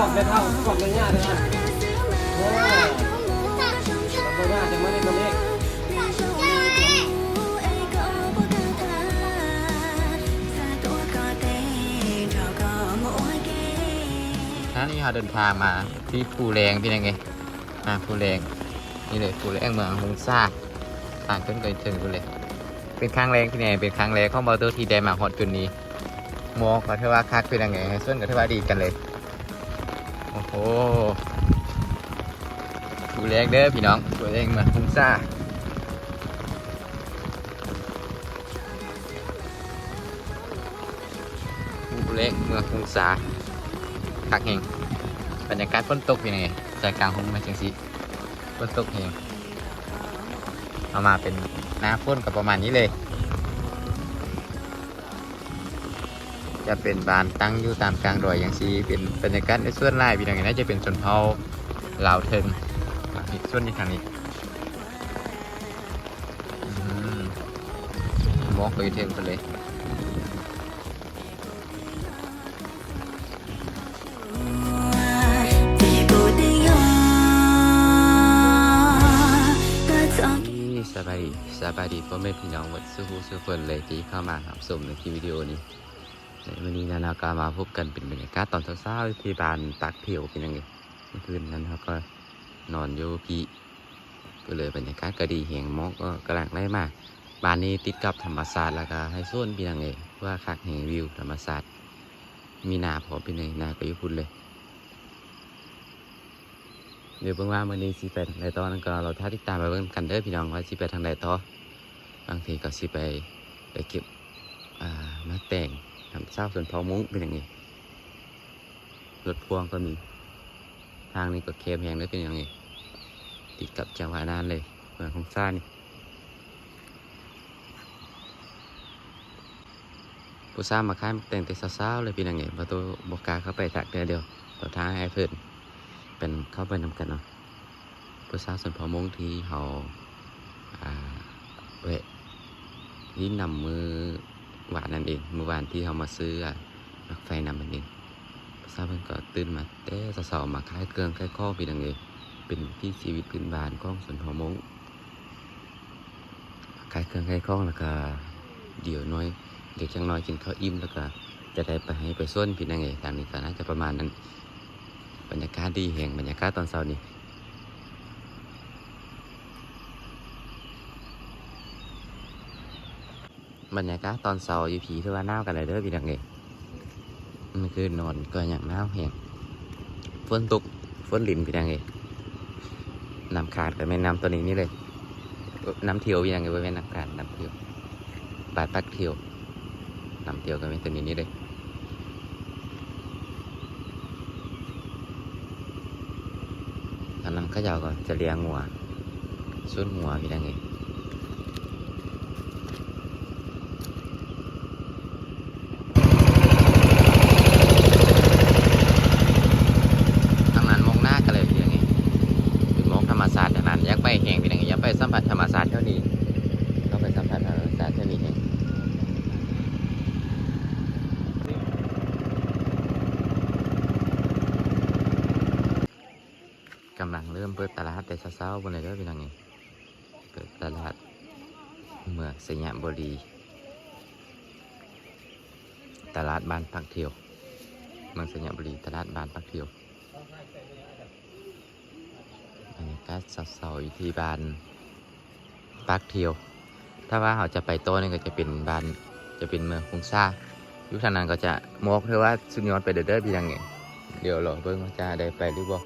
ล่องไปเท่ากล่องเป็นหญ้าเลยนะโอ้ยกล่องเป็นหญ้าจะไม่ได้ตัวเล็กนะนี่เราเดินทางมาที่ภูแรงพี่นังไงมาภูแรงนี่เลยภูแรงเมืองฮงซ่าทางขึ้นไปถึงภูเลยเป็นครั้งแรกพี่นังเป็นครั้งแรกของเบาตัวที่ได้มาฮอดจุดนี้มองก็เทว่าคักพี่นังไงส่วนก็เทว่าดีกันเลย โอ้โหภูแรงเด้อพี่น้องภูแรงมืองฮงซ่าภูแรงเมืองฮงซ่าคักเฮงบรรยากาศฝนตกยังไงใจกลางห้องมาจังสิฝนตกเฮงเอามาเป็นหน้าฝนกับประมาณนี้เลย จะเป็นบานตั้งอยู่ตามกลางดอยอย่างซีเป็นบรรยากาศในส่วนไร่พี่น้องนน่าจะเป็นชนเผ่าลาวเทิงนี่ส่วนนี้ทางนี้มองไปเทิงไปเลยที่สบายดีสบายดีพ่อแม่พี่น้องวัดสู้สู้คนเลยที่เข้ามารับชมในคลิปวิดีโอนี้ วันนี้นานาก็มาพบกันเป็นบรรยากาศตอนเช้าๆที่บ้านตักเถียวเป็นยังไงเมื่อคืนนั้นเขาก็นอนอยู่พี่ก็เลยบรรยากาศก็ดีแหงมอกก็กำลังไล่มาบ้านนี้ติดกับธรรมศาสตร์แล้วก็ให้ส่วนเป็นยังไงว่าคักแห่งวิวธรรมศาสตร์มีนาพอเป็นยังไงนาก็ยุพุ่นเลยเดี๋ยวเบิ่งว่ามื้อนี้สิไปทางใดต่อนั่นก็เราท้าติดตามไปเบิ่งกันเด้อพี่น้องว่าสิไปทางใดต่อบางทีก็สิไปไปเก็บอ่ามาแต่ง ทำเศร้าส่วนเผามุ้งเป็นอย่างนี้รถพ่วงก็มี ทางนี้ก็เคมแหงได้เป็นอย่างนี้ ติดกับจังหวะนานเลยเมืองของซ่านี่ผู้ซ่ามาค่ายแต่งแต่เช้าเลยเป็นอย่างนี้ประตูบกาเข้าไปตักเดียวเดียวต่อทางให้เพิ่นเป็นเข้าไปนำกันเนาะภาษาส่วนพอมุ้งที่เขาอ่าเวะนี่นำมือ วานนั่นเองเมื่อวานที่เขามาซื้ออะรถไฟนำมันเองภาษาเพิ่นก็ตื่นมาแต่สาวมาคล้ายเครื่องคล้ายข้อพี่ดังเองเป็นที่ชีวิตพื้นบ้านของส่วนพอมงคล้ายเครื่องคล้ายข้องแล้วก็เดี๋ยวน้อยเดี๋ยวจังน้อยกินข้าวอิ่มแล้วก็จะได้ไปให้ไปส้นพี่นังเองทางนี้ก็น่าจะประมาณนั้น บรรยากาศดีแห่งบรรยากาศตอนเช้านี้ บรรยากาศตอนเช้าอยู่ผีที่ว่าหนาวกันเลยเด้อพี่ดังเองมันคือนอนก็อย่างหนาวแห่งฝนตกฝนลินพี่ดังเองน้ำขาดกับแม่น้ำตัวนี้นี่เลย น้ำเที่ยวพี่ดังเองไว้แม่น้ำขาดน้ำเที่ยวบาดปักเที่ยวน้ำเที่ยวกับแม่ตัวนี้นี่เลยตอนนั้นเขาเจ้าก็จะเลี้ยงงัวชุดงัวพี่ได้ไงางนั้นมองหน้ากันเลยพี่ได้ไงเป็นมองธรรมศาสตร์ทางนั้นอยากไปแห่งพี่ได้ไงอยากไปสัมผัสธรรมศาสตร์เท่านี้เข้าไปสัมผัสธรรมศาสตร์เท่านี้เองกำลังเริ่มเปิดตลาดแต่เช้าๆบนเลยเด้อพี่น้องไงเปิดตลาดเมืองสยามบุรี ตลาดบ้านพักเที่ยวเมืองสยามบุรีตลาดบ้านพักเที่ยวบรรยากาศเศร้าๆอยู่ที่บ้านพักเที่ยว ถ้าว่าเขาจะไปโต้นี่ก็จะเป็นบ้านจะเป็นเมืองคงซ่ายุคทางนั้นก็จะมอกเรียกว่าสุดยอดไปเด้อเด้อพี่น้องไงเดี๋ยวหรอเบิ่งว่าจะได้ไปหรือบ่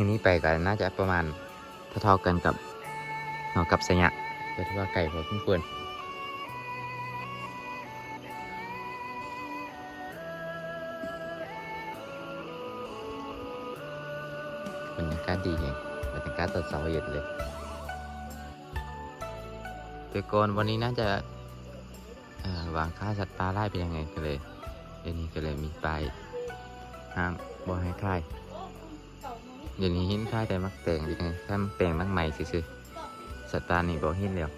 ทีนี้ไปกันน่าจะประมาณเท่าๆกันกับเนากับสยะแต่ที่ว่าไก่พอสมควรบรรยากาศดีแฮงบรรยากาศตอนเช้าเย็นเลยแต่ก่อนวันนี้น่าจะวว่าค่าสัตว์ป่าไล่เป็นยังไงก็เลยเดี๋ยวนี้ก็เลยมีป้ายห้ามบ่ให้ค่าย เดี๋ยวนี้หินค่ายแต่มักแต่งยังไงแค่มักแต่งมักใหม่ซื่อๆสัตว์นี่บ่เห็นแล้ว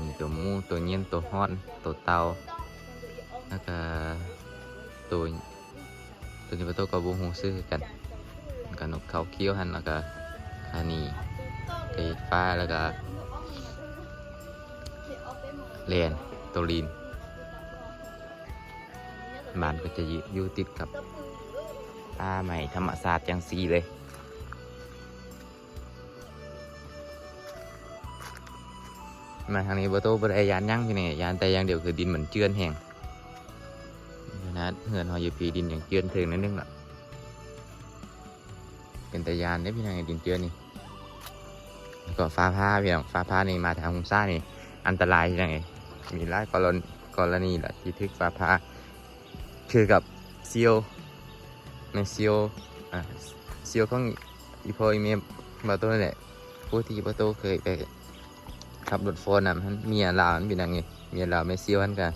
มีตัวมูตัวเงี้ยนตัวฮอนตัวเตาแล้วก็ตัวตัวนี้เป็นตัวกระบูฮูซื้อกันแล้วกับนกเขาเคี้ยวหันแล้วก็คานีไก่ฟ้าแล้วก็เลนตัวลีนบ้านก็จะอยู่ติดกับ ป่าใหม่ธรรมศาสตร์ย่างซีเลย มาทางนี้ประตูบริยานยั่งที่นี่ยานแต่ย่างเดียวคือดินเหมือนเจือนแห้งนะเหือนหอยยีพีดินอย่างเจือนถึงนิดนึงละเป็นแต่ยานได้พี่น้องดินเจือนนี่ก็ฟ้าผ้าพี่น้องฟ้าผ้านี่มาทางมุมซ้านี่ อันตรายยังไงมีหลายกรณีกรณีแหละที่ทึกฟ้าผ้าคือกับเซียว ในเซียวอ่าเซียวของอีพออีเมียประตูนี่แหละผู้ที่ประตูเคยไปขับรถโฟนน่ะมันเมียลาวมันเป็นยังไงเมียลาวไม่เซียวมันกัน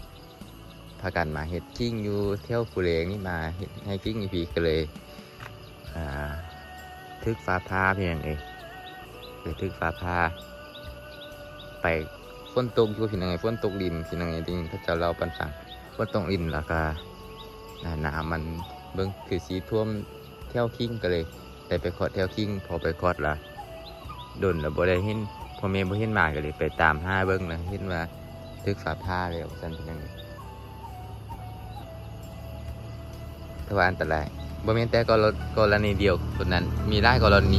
พากันมาเฮ็ดกิ้งอยู่เที่ยวฟูเลงนี่มาเฮ็ดให้กิ้งอีพีก็เลยอ่าทึกฟ้าพาเพียงเองเลยทึกฟ้าพาไปฝนตกอยู่พี่นังไงฝนตกดินพี่นังไงจริงถ้าจ้าเราปันฟังฝนตกดินแล้วก็อ่าน้ำมัน เบิ่งคือสีท่วมเที่ยวกิ้งก็เลยได้ไปขอดเที่ยวกิ้งพอไปขอดละดนแล้วบ่ได้เห็นพอเมย์บ่เห็นมาก็เลยไปตามห้าเบิ้งนะเห็นว่าทึกฝาผ้าเลยสันเป็นยังไงถ้าว่าอันตรายบ่แม่นแต่กรกรณีเดียวคนนั้นมีหลายกรณี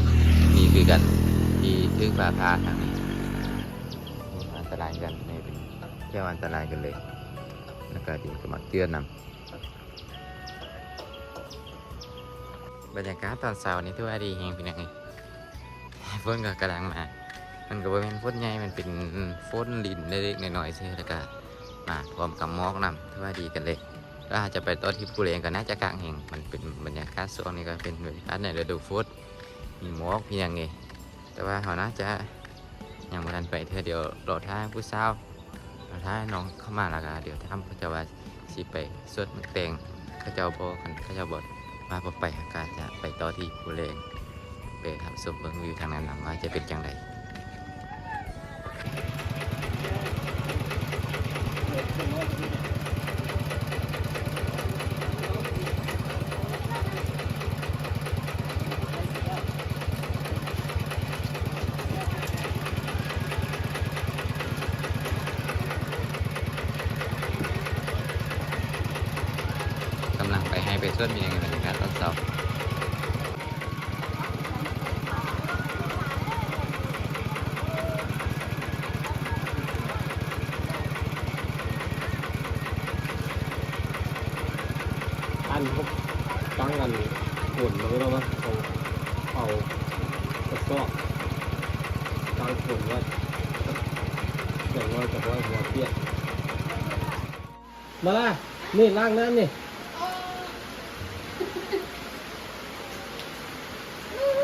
นี่คือกันที่ทึกฝาผ้าทางนี้อันตรายกันนี่เป็นเที่ยวอันตรายกันเลยแล้วก็ดีก็มาเตือนนำ บรรยากาศตอนเช้านี้ถือว่าดีแฮงเป็นยังไงฝนก็กำลังมา มันก็บ่เป็นฝนใหญ่มันเป็นฝนลินเล็กๆน้อยๆซื่อแล้วก็มาพร้อมกับหมอกนำถือว่าดีกันเลยก็อาจจะไปตอนที่ผู้เรียนก็น่าจะกลางแห่งมันเป็นบรรยากาศช่วงนี้ก็เป็นบรรยากาศในฤดูฝนมีหมอกมีอย่างไงแต่ว่าเขาน่าจะยังไม่ทันไปเธอเดี๋ยวรอท้ายผู้สาวรอท้ายน้องเข้ามาแล้วก็เดี๋ยวทำเขาจะว่าสิไปสวดมึกแตงเขาเจ้าบกันเขาเจ้าบ ว่าพอไปก็จะไปต่อที่ภูเรงไปทำสมเบิ่งวิวทางนั้นหลังว่าจะเป็นอย่างไร กำลังไปให้ไปส่วนมีอย่างไรบรรยากาศตอนเช้าๆ อันพวกตั้งกันฝุ่นแล้วก็ว่าเอาเอากระสอบตั้งฝุ่นว่าอย่างว่าจะว่าหัวเปียก มาละนี่ล้างน้ำนี่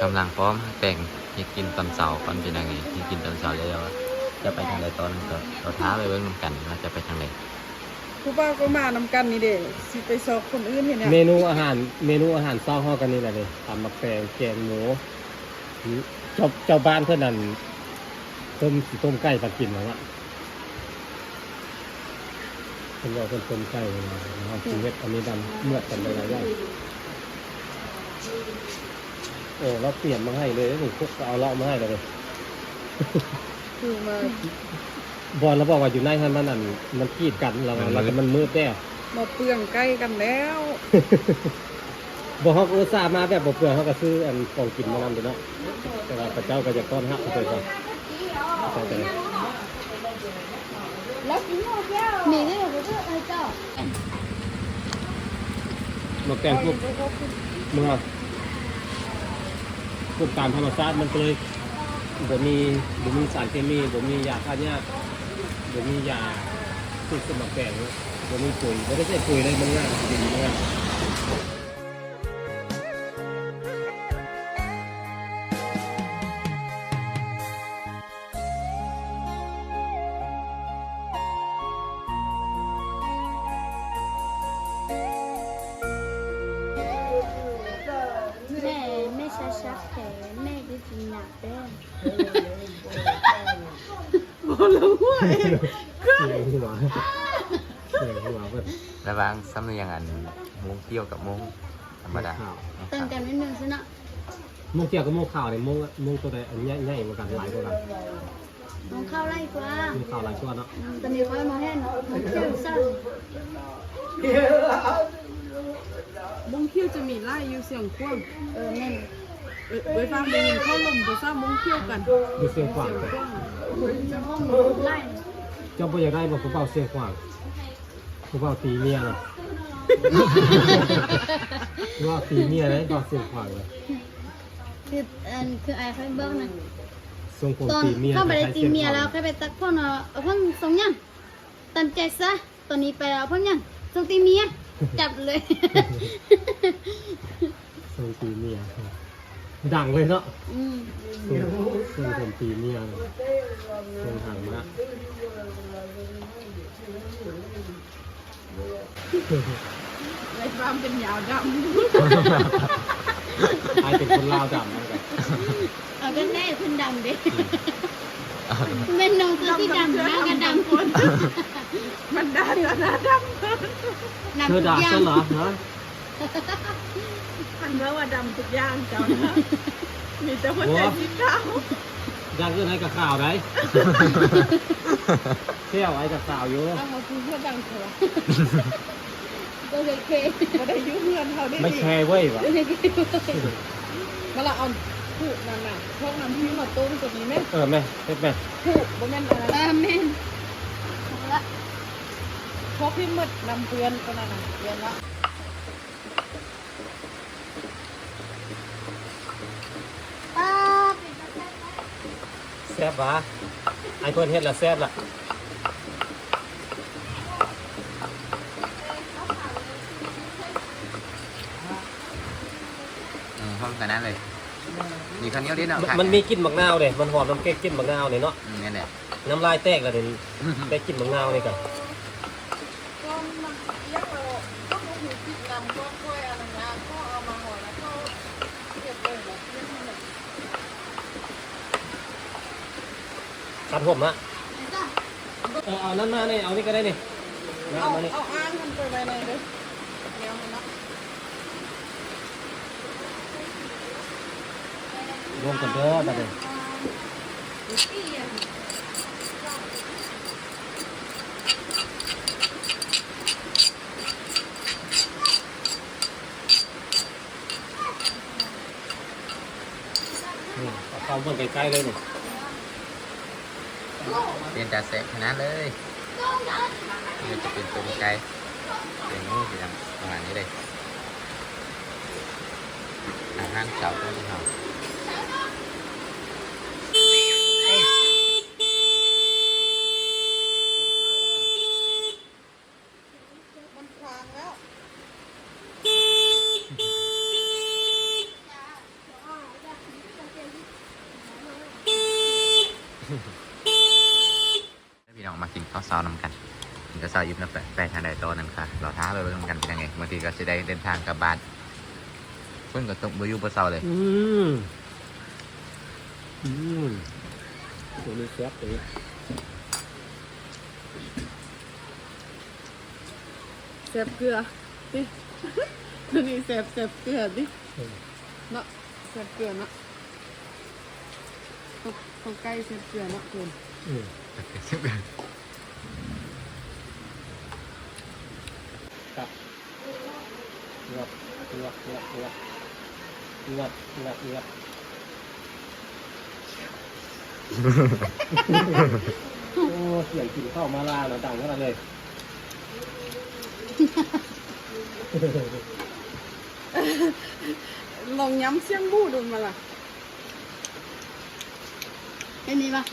กำลังพร้อมแต่งที่กินตอนเสาร์ก่อนเป็นยังไงที่กินตอนเสาร์แล้วจะไปทางใดตอนนั้นก็เราท้าไปเบิ่งนำกันว่าจะไปทางไหนผู้บ่าวก็มานำกันนี่เด้สิไปสอบคนอื่นเห็นเนี่ยเมนูอาหารเมนูอาหารเศร้าห้อกันนี่แหละเลยทำมักแตงแกงหมูเจ้าเจ้าบ้านเพื่อนนั่นต้มสิต้มไก่ปักกินแล้วอะ เพิ่นบอกเพิ่นต้มไก่มาเอาชีวิตอันนี้ดำเมื่อกันเลยหลายอย่างโอ้เราเปลี่ยนมาให้เลยหนึ่งคุกเอาเลาะมาให้เลยคือมาบอลเราบอกว่าอยู่ในท่านมันนั่นมันกีดกันเราเราก็มันมืดแน่มาเปลืองใกล้กันแล้วบอกเขาอุตส่าห์มาแบบบ่เปลือกเขาก็ซื้ออันของกินมานำเด้อเนาะแต่ว่าพระเจ้าก็จะต้อนรับไปก่อน 매일 먹어도 알 죠? มาแกงพวกเมึงอะพวกตารธรรมชาติมันก็เลยบ่มีบ่มีสารเคมีบ่มียาฆ่าหญ้าบ่มียาที่สมัครแกงบ่มีปุ๋ยไม่ได้ใช่ปุ๋ยเลยมันง่ายดีมันง่าย เสียงหัวเสียงหัวเพิ่นระหว่างซ้ำเนียงอันมุ้งเกี่ยวกับมุ้งธรรมดาข่าวเติมกันนิดนึงซิเนาะมุงเกี่ยวกับมุงข่าวเนี่ยมุงมุงตัวใดอันใหญ่ใหญ่กว่ากันหลายกว่ากันน้องเข้าไล่กว่ามุงข่าวหลายตัวเนาะตอนนี้ค่อยมาแห่นมันเชื่อซ่าบงเขี้ยวจะมีไล่อยู่เสียงกว้างเออแม่นเออ ไว้ฟังได้ยินเข้าลมไปซ่าบงเขี้ยวกันดูเสียงขวางกว้างจะห้องไล่เจ้าบ่อยากได้บ่ผู้เป่าเสียงขวางผู้เป่าตีเมียนะว่าตีเมียได้เป่าเสียงขวางเลยคืออันคือไอ้ค่อยเบิ้งนะทรงผมตอนตีเมียเข้าไปได้คล้ายๆจีเมียแล้วค่ไปตักพ่อเนาะเอาพ่อสองย่างตามใจซะตอนนี้ไปแล้วพ่อยังส่งตีเมียจับเลยทรงตีเมีย ดังเลยเนาะอืมทรงทรงผมตีเมียทรงหางมะไอ้ฟาร์มเป็นยาวดไอเป็นคนลาวดำเหมือนกันเอาก็แน่ขึ้นดำเด้เป็นน้องตัวที่ดำหน้าก็ดำคนำมันได้แล้วนะดหนักเธทุอกด่าอย่าฉังนเหรอฮะำมันเมื่อว่าดำทุกอย่างเจ้านะมีแต่หัวใจสีขาวอยากเรื่องอะไรกับข่าวได้เที่ยวไอ้กับข่าวอยู่เอามาคือเพื่อดังเถอะก็เลยเคมาได้ยุ่งเงินเขาได้ไม่ดีแคร์เว้ยวะมาละเอาผูกนั่นน่ะพวกน้ำพี่มาต้มกับนี้ไหมเออแม่เฮ็ดแม่ผูกบ่แม่นอะไรอาเมนละพวกพี่หมดนำเพื่อนก็นั่นน่ะเรียนละ ป้าแซ่บวะไอ้คนเฮ็ดละแซ่บละอืมพร้อมกันนั้นเลย มีข้าวเหนียวดิเนาะมันมีกลิ่นบักนาวเลยมันหอมน้ำเก๊กกลิ่นบักนาวเลยเนาะ อืมนั่นแหละ น้ำลายแตกแล้วเดี๋ยวได้กลิ่นบักนาวเลยกัน ก็มันเรียกเราก็มาหูติดนำก็กล้วยอะไรนะก็เอามาห่อแล้วก็เก็บเลยแบบเรียกมันแบบ ตัดผมอะเออเอานั่นมาเนี่ยเอานี่ก็ได้นี่มาเอามานี่เอาอ้างมันไปไว้ในเด้อเดี๋ยวมันเนาะรวมกันเด้อบัดนี้นี่เอาเข้าเบิ่งใกล้ๆเลยนี่ เป็นจ่าแสกขนาดเลยนี่จะเป็นตัวไกลเป็นงูสีดำประมาณนี้เลยอาหารเช้าของเรา มันคลางแล้ว พี่น้องมากินข้าวเช้านำกันกินข้าวเช้าอิ่มแล้วไปไปทางใดโตอนั่นค่ะ เราท้าไปเบิ่งกันเป็นยังไงบางที ก็จะได้เดินทางกลับบ้านเพิ่นก็ต้องบอยู่บนเสาเลย อืมอืมตัวนี้แซ่บตัวนี้เสพเกลือดิตัวนี้เสพเสพเกลือดิเนาะเสพเกลือเนาะเขาเขาใกล้เสพเกลือเนาะคุณอืมครับ เงียบเงียบเงียบเงียบเงียบเงียบเงียบโอ้เสียงกินข้าวมาลาเนาะดังขนาดเลยลองย้ำเสียงบูดูมาล่ะอันนี้ปะ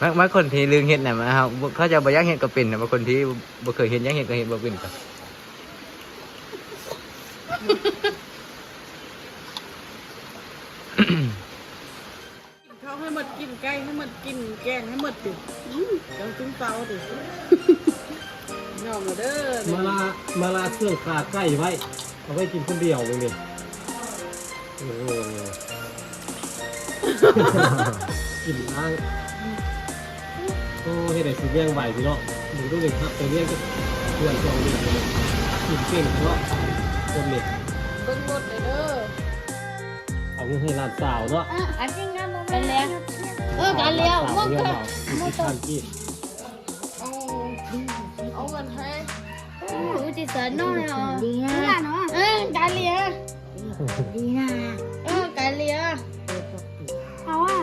บางบางคนที่ลืมเห็ดน่ะมาครับเขาจะบ่อยักเห็ดก็เป็นนะบางคนที่บ่เคยเห็นอยักเห็ดก็เห็ดบ่เป็นก็ กินข้าวให้หมดกินไก่ให้ หมดกินแกงให้หมดดิเดี๋ยวตุ้งเตาดิยอมมาเด้อมาลามาลาเครื่องขาไก่ไว้เอาไว้กินคนเดียวเลยนี่โอ้โหกินล้างโอ้เฮ็ดได้สิเลี้ยงไหวพี่เนาะหนูต้องเด็กครับไปเลี้ยงก็เพื่อนสองเด็กเลยกินเก่งเนาะคนเด็กเบิ่งรถเลยเด้อเอาเงินให้หลานสาวเนาะอะอันจริงนะโมเป็นแล้ว เออการเลี้ยวหมัลานก็สาวเลี้ยงเราอีกสิบพันกีบเอาเอาเงินให้รู้จิตสนน้อยอะดีนะเนาะเออการเลี้ยวดีนะเออการเลี้ยวเอาอะ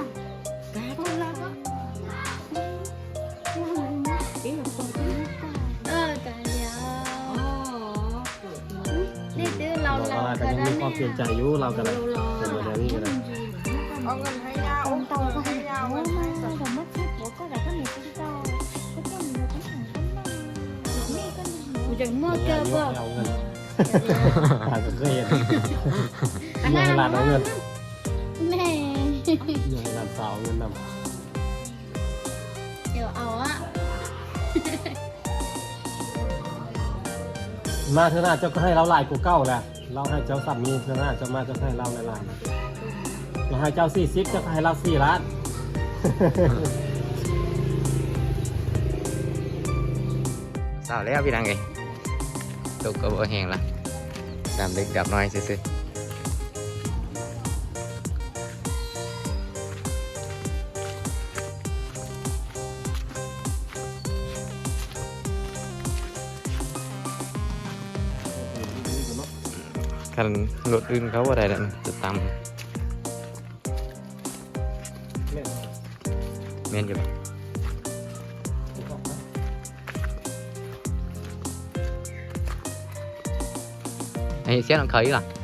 การคนละก็เออการเลี้ยวนี่ซื้อเราเราเราก็ยังมีความเปลี่ยนใจอยู่เรากันเลยเป็นแบบนี้กันเลย เอาเงินให้ยาเอาเงินให้ยาเอาเงินให้สักกูจะมั่วเกลือบ่เอาเงินหลานก็เคยเห็นเงินให้หลานเอาเงินแม่เงินให้หลานสาวเอาเงินนำ เดี๋ยวเอาอะมาเท่านั้นเจ้าก็ให้เราหลายกูเก้าแหละเราให้เจ้าสามีเท่านั้นเจ้ามาเจ้าให้เราหลายๆ เราให้เจ้าสี่สิบเจ้าก็ให้เราสี่ล้าน เศร้าแล้วพี่นางเอ้ยตกก็บ่แห้งละดำเล็กดับน้อยซื่อๆคันรถอื่นเขาบ่ได้แล้วจะตำ ม่นอยู่บ่ไอ้เสียงของเขาอีกล่ะ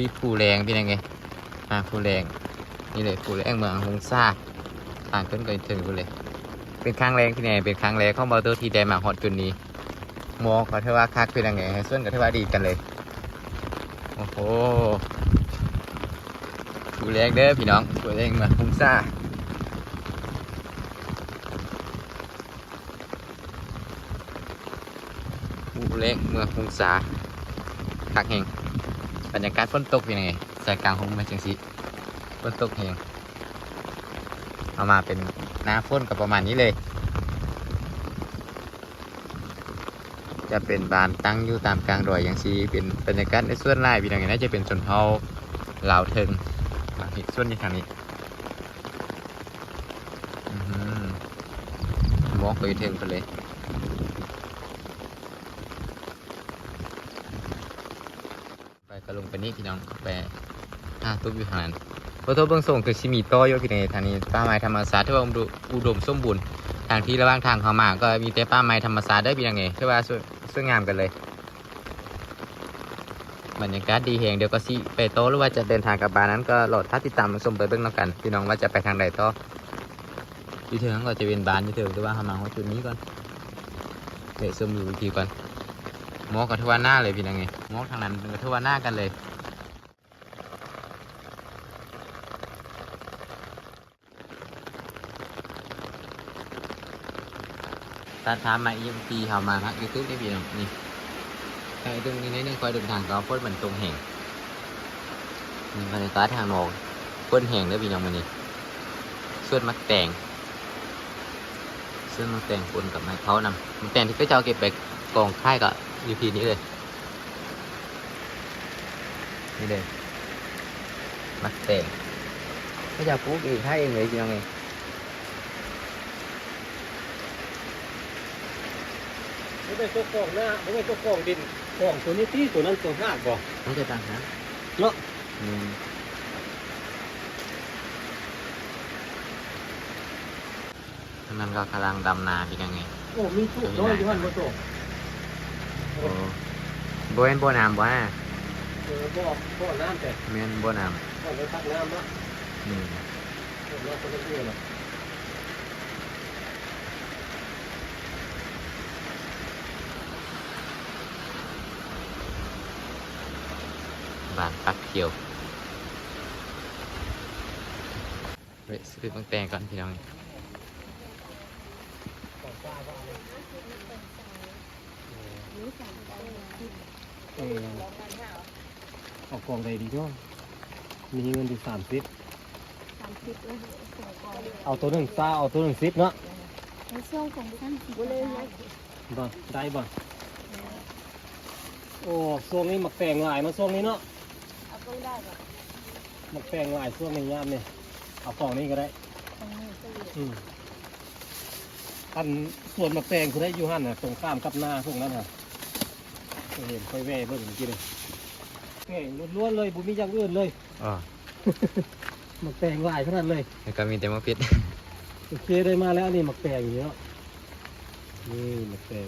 ที่ภูแรงพี่นางไงมาภูแรงนี่เลยภูแรงเมืองฮงซ่าต่างกันก็ถึงกูเลย เป็นครั้งแรกที่ไหนเป็นครั้งแรกเข้ามาตัวที่ได้มาฮอตจุดนี้มอก็เทว่าคักเป็นยังไงส่วนก็เทว่าดีกันเลยโอ้โหภูแรงเด้อพี่น้องภูแรงเมืองฮงซ่าภูแรงเมืองฮงซ่าคักแห่ง บรรยากาศฝนตกเป็นยังไงใจกลางคงไม่จังสิฝนตกเองเอามาเป็นหน้าฝนกับประมาณนี้เลย จะเป็นบานตั้งอยู่ตามกลางดอยอย่างซีเป็นบรรยากาศในส่วนไล่พี่น้องเห็นน่าจะเป็นชนเผ่าลาวเทิงมาอีกส่วนนี้ทางนี้มอกไปเทิงไปเลย ไปกระลงไปนี่พี่น้องไปอ่าตุ๊บอยู่ทางนั้นพอโทษเบื้องส่งคือชิมีโต้อยพี่ในทางนี้ป้าไม้ธรรมศาสตร์ที่ว่าอุดมสมบูรณ์ทางที่ระหว่างทางเขามาก็มีแต่ป้าไม้ธรรมศาสตร์ได้พี่น้องไงที่ว่าสวยงามกันเลยบรรยากาศดีแหงเดี๋ยวก็สิไปโต้หรือว่าจะเดินทางกับบ้านนั้นก็โหลดท้าติดตามมาชมไปเบื้องนอกกัน พี่น้องว่าจะไปทางใดต่ออยู่เถิงก็จะเป็นบ้านอยู่เถิงหรือว่าเขามาว่าจุดนี้ก่อนเดี๋ยวชมอยู่วิธีก่อน มอกกับทวาหน้าเลยพี่นังไงมอกทางนั้นกับทวาหน้ากันเลยตัดถามมาอีกปีเขามาพักยูทูบได้พี่น้องนี่ไอ้ตรงนี้นิดนึงคอยเดินทางก็พ้นมันตรงแห่งนี่บรรยากาศทางนอกพ้นแห่งเด้อพี่น้องมันนี่ส่วนมักแตงส่วนมักแตงปนกับไม้เขานำมักแตงที่ก็จะเอาเก็บไปกองค่ายกับ ยูพีนี้เลย นี่เลยมักแตงก็จะปลูกเองให้เองเลยพี่น้องเองไม่เป็นตัวกองหน้าไม่เป็นตัวกองดินกองตัวนี้ที่ตัวนั้นตัวหน้าบ่มันจะต่างนะเนาะอืมมันก็กำลังดำนาพี่น้องเองโอ้ มีตู้น้อยอยู่หันบ่ตัว โอ้โบแม่นโบน้ำบ่ฮะบ่บ่น้ำแต่แม่นโบ้ยกน้ำเานบางปักเขียวไปซื้อตั้งแต่ก่อนพี่น้อง เออเอากล่องใดดีก็มีเงินอยู่สามสิบเอาตัวหนึ่งซ่าเอาตัวหนึ่งสิบเนาะในช่วงของท่านสิบเลยบ่ได้บ่โอ้ช่วงนี้หมักแตงหลายเนาะช่วงนี้เนาะเอาต้องได้แบบหมักแตงหลายช่วงนี้ยามเนี่ยเอากล่องนี้ก็ได้ตรงนี้ก็เลยอืมอันส่วนหมักแตงคือได้อยู่หันน่ะตรงข้ามกับนาพวกนั้นน่ะ เคยเห็นค่อยแว่เบิ่งเมื่อกี้เลยแง่ล้วนๆเลยบุมีอย่างอื่นเลยอ๋อหมักแตงหลายขนาดเลยแล้วก็มีแต่มะพิษโอเคได้มาแล้วนี่หมักแตงอยู่เนาะนี่หมักแตง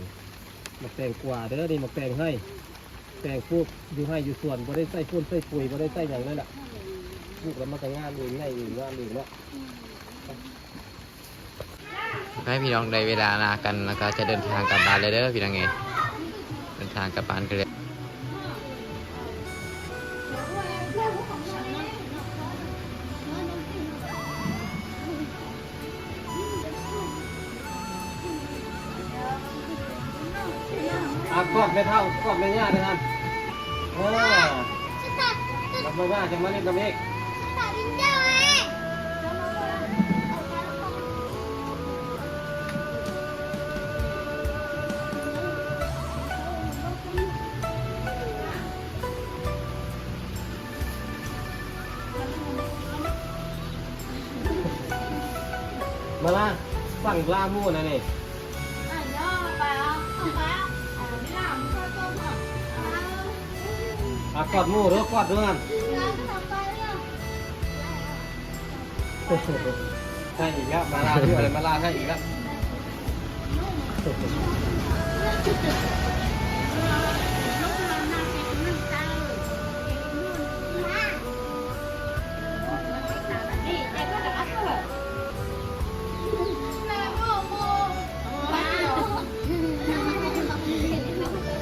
หมักแตงกว่าเด้อนี่หมักแตงให้แตงพวกอยู่ให้อยู่ส่วนบ่ได้ใส่พ่นใส่ปุ๋ยบ่ได้ใส่อย่างนั้นแหละปลูกแล้วมันก็งามเองง่ายเองงามเองเนาะให้พี่น้องได้เวลาลากันแล้วก็จะเดินทางกลับบ้านเลยเด้อพี่น้องเองเดิน ทางกลับบ้านกันเลยอะกอดไม่เท่ากอดไม่ยากนะครับเออรับมาว่าจะมาเล่นกับเมฆ สั่งกลามูนะนี่อะย่อไปอะไปอะไม่หลับก็ต้มอะอะกอดหมูเด้อกอดด้วยกันแล้วก็ต่อไปเรื่องให้อีกแล้วมาลาพี่อะไรมาลาให้อีกแล้ว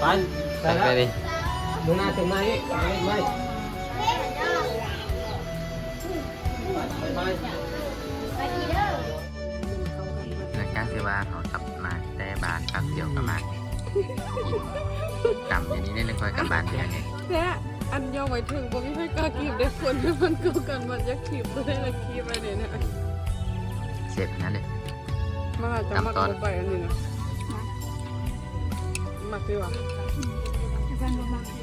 ปไปไปไปแล้วดิมึงหน้าตรงไหนไปไปไปไปหลังจากที่ว่าเขากลับมาแต่บ้านปักเขียวกลับมากลับอย่างนี้ได้เลยคอยกลับบ้านเดือนนี้แท้อันยองไว้ถึงก็ไม่ค่อยกล้าขีบได้คนที่มันกูกันมันจะขีบตัวได้ละขีบไปเนี่ยนะเสร็จนั่นเลยมาจะมักลงไปอันนี้นะ มักดีกว่า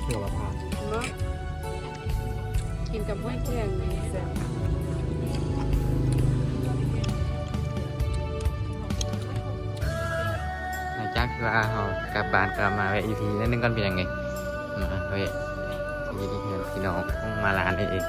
หัวละพาเนาะกินกับห้อยแข็งนี่แซ่บหลังจากที่ว่าเขากลับบ้านกลับมาแวะอีพีนั่นนึงก่อนเป็นยังไงมาแวะอีพีที่เพื่อนพี่น้องมาร้านนี่เอง